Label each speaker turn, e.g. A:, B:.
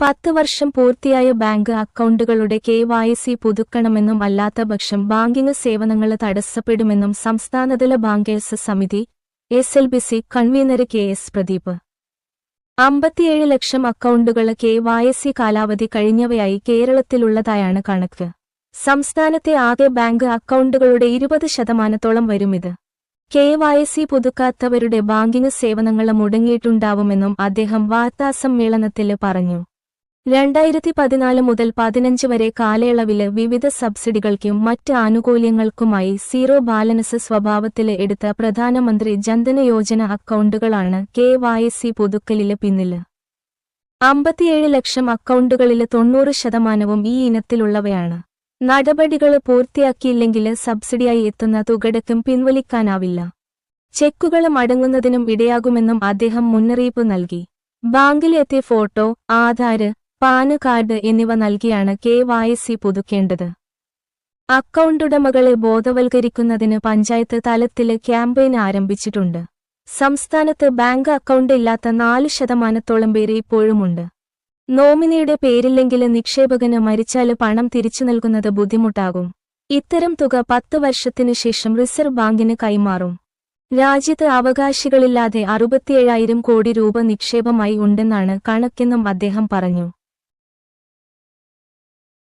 A: പത്ത് വർഷം പൂർത്തിയായ ബാങ്ക് അക്കൗണ്ടുകളുടെ കെ വായ സി പുതുക്കണമെന്നും അല്ലാത്തപക്ഷം ബാങ്കിംഗ് സേവനങ്ങൾ തടസ്സപ്പെടുമെന്നും സംസ്ഥാനതല ബാങ്കേഴ്സ് സമിതി S L B C convener K S Pradeep. അമ്പത്തിയേഴ് ലക്ഷം അക്കൗണ്ടുകൾ കെ വായ സി കാലാവധി കഴിഞ്ഞവയായി കേരളത്തിലുള്ളതായാണ് കണക്ക്. സംസ്ഥാനത്തെ ആകെ ബാങ്ക് അക്കൗണ്ടുകളുടെ ഇരുപത് ശതമാനത്തോളം വരുമിത്. കെ വായ സി പുതുക്കാത്തവരുടെ ബാങ്കിംഗ് സേവനങ്ങൾ മുടങ്ങിയിട്ടുണ്ടാവുമെന്നും അദ്ദേഹം വാർത്താസമ്മേളനത്തിൽ പറഞ്ഞു. രണ്ടായിരത്തി പതിനാല് മുതൽ പതിനഞ്ച് വരെ കാലയളവിൽ വിവിധ സബ്സിഡികൾക്കും മറ്റ് ആനുകൂല്യങ്ങൾക്കുമായി സീറോ ബാലൻസ് സ്വഭാവത്തിൽ എടുത്ത പ്രധാനമന്ത്രി ജന്ധന യോജന അക്കൗണ്ടുകളാണ് കെ വൈ സി പുതുക്കലിൽ പിന്നിൽ. അമ്പത്തിയേഴ് ലക്ഷം അക്കൗണ്ടുകളിൽ തൊണ്ണൂറ് ശതമാനവും ഈ ഇനത്തിലുള്ളവയാണ്. നടപടികൾ പൂർത്തിയാക്കിയില്ലെങ്കിൽ സബ്സിഡിയായി എത്തുന്ന തുകടക്കും പിൻവലിക്കാനാവില്ല. ചെക്കുകൾ അടങ്ങുന്നതിനും ഇടയാകുമെന്നും അദ്ദേഹം മുന്നറിയിപ്പ് നൽകി. ബാങ്കിലെത്തിയ ഫോട്ടോ ആധാര് പാന് കാർഡ് എന്നിവ നൽകിയാണ് കെ വായ സി പുതുക്കേണ്ടത്. അക്കൗണ്ടുടമകളെ ബോധവൽക്കരിക്കുന്നതിന് പഞ്ചായത്ത് തലത്തിൽ ക്യാമ്പയിൻ ആരംഭിച്ചിട്ടുണ്ട്. സംസ്ഥാനത്ത് ബാങ്ക് അക്കൗണ്ട് ഇല്ലാത്ത നാല് ശതമാനത്തോളം പേര് ഇപ്പോഴുമുണ്ട്. നോമിനിയുടെ പേരില്ലെങ്കിൽ നിക്ഷേപകന് മരിച്ചാൽ പണം തിരിച്ചു നൽകുന്നത് ബുദ്ധിമുട്ടാകും. ഇത്തരം തുക പത്ത് വർഷത്തിനു ശേഷം റിസർവ് ബാങ്കിന് കൈമാറും. രാജ്യത്ത് അവകാശികളില്ലാതെ അറുപത്തിയേഴായിരം കോടി രൂപ നിക്ഷേപമായി ഉണ്ടെന്നാണ് കണക്കെന്നും അദ്ദേഹം പറഞ്ഞു.